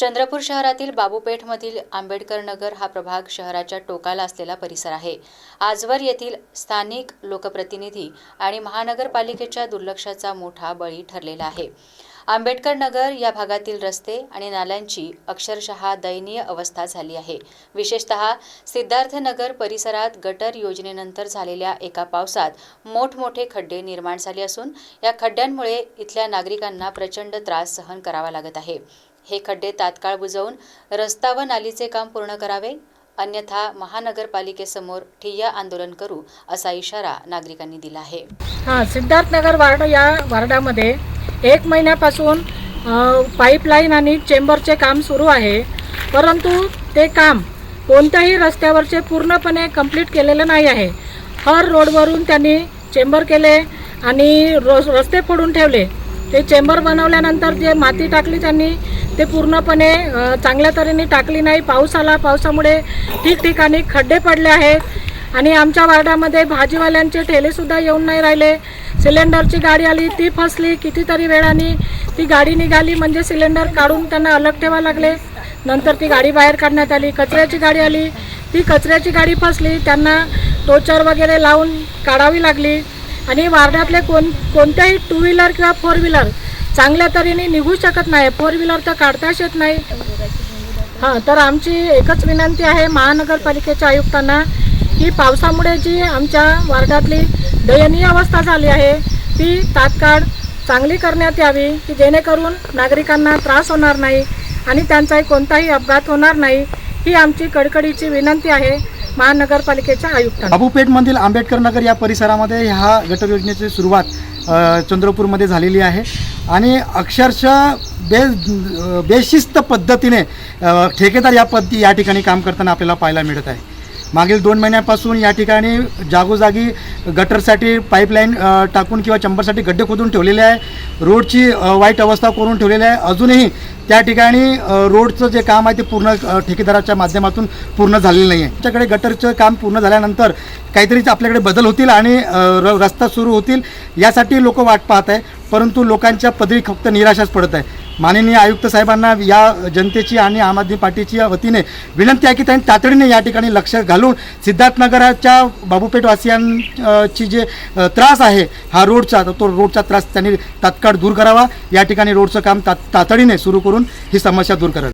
चंद्रपूर शहरातील बाबूपेठमधील आंबेडकर नगर हा प्रभाग शहराच्या टोकाला असलेला परिसर आहे. आजवर येथील स्थानिक लोकप्रतिनिधी आणि महानगरपालिकेच्या दुर्लक्षाचा मोठा बळी ठरलेला आहे. आंबेडकर नगर या भागातील रस्ते आणि नाल्यांची अक्षरशः दयनीय अवस्था झाली आहे. विशेषतः सिद्धार्थनगर परिसरात गटर योजनेनंतर झालेल्या एका पावसात मोठमोठे खड्डे निर्माण झाले असून या खड्ड्यांमुळे इथल्या नागरिकांना प्रचंड त्रास सहन करावा लागत आहे. हे खड्डे तात्काळ बुजवून रस्ता व नालीचे काम पूर्ण करावे अन्यथा महानगरपालिकेसमोर ठिय्या आंदोलन करू असा इशारा नागरिकांनी दिला आहे. हां सिद्धार्थनगर वार्ड या वार्डामध्ये एक महिन्यापासून पाईपलाईन आणि चेंबरचे काम सुरू आहे. परंतु ते काम कोणत्याही रस्त्यावरचे पूर्णपणे कंप्लीट केलेलं नाही आहे. हर रोडवरून त्यांनी चेंबर केले आणि रो रस्ते फोडून ठेवले. ते चेंबर बनवल्यानंतर जे माती टाकली त्यांनी ते पूर्णपणे चांगल्या तऱ्हेने टाकली नाही. पाऊस आला पावसामुळे ठिकठिकाणी खड्डे पडले आहेत. आणि आमच्या वार्डामध्ये भाजीवाल्यांचे ठेलेसुद्धा येऊन नाही राहिले. सिलेंडरची गाडी आली ती फसली. कितीतरी वेळाने ती गाडी निघाली म्हणजे सिलेंडर काढून त्यांना अलग ठेवा लागले. नंतर ती गाडी बाहेर काढण्यात आली. कचऱ्याची गाडी आली. ती कचऱ्याची गाडी फसली. त्यांना टोचर वगैरे लावून काढावी लागली. आणि वार्डातले कोण कोणत्याही टू व्हीलर किंवा फोर व्हीलर चांगल्या तऱ्हेने निघू शकत नाही. फोर व्हीलर तर काढताच येत नाही. हां तर आमची एकच विनंती आहे महानगरपालिकेच्या आयुक्तांना की पावसामुळे जी आमच्या वार्डातली दयनीय अवस्था झाली आहे ती तात्काळ चांगली करण्यात यावी की जेणेकरून नागरिकांना त्रास होणार नाही आणि त्यांचाही कोणताही अपघात होणार नाही. ही आमची कडकडीची विनंती आहे महानगरपालिकेच्या आयुक्तांना. बाबूपेठमधील आंबेडकर नगर या परिसरामध्ये ह्या गटर योजनेची सुरुवात चंद्रपूरमध्ये झालेली आहे. आणि अक्षरशः बे बेशिस्त पद्धतीने ठेकेदार या पद्धती या ठिकाणी काम करताना आपल्याला पाहायला मिळत आहे. मागील दोन महिन्यापासून या ठिकाणी जागोजागी गटरसाठी पाईपलाईन टाकून किंवा चंबरसाठी गड्डे खोदून ठेवलेले आहे. रोडची वाईट अवस्था करून ठेवलेली आहे. अजूनही त्या ठिकाणी रोडचं जे काम आहे ते पूर्ण ठेकेदाराच्या माध्यमातून पूर्ण झालेलं नाही आहे आमच्याकडे गटरचं काम पूर्ण झाल्यानंतर काहीतरी आपल्याकडे बदल होतील आणि र रस्ता सुरू होतील यासाठी लोक वाट पाहत आहे परंतु लोकांच्या पदरी फक्त निराशाच पडत आहे. माननीय आयुक्त साहेबांना या जनतेची आणि आम आदमी पार्टीची वतीने विनंती आहे की त्यांनी तातडीने या ठिकाणी लक्ष घालून सिद्धार्थनगराच्या बाबूपेठवासियांची जे त्रास आहे हा रोडचा तो रोडचा त्रास त्यांनी तात्काळ दूर करावा. या ठिकाणी रोडचं काम ता तातडीने सुरू करून ही समस्या दूर करावी.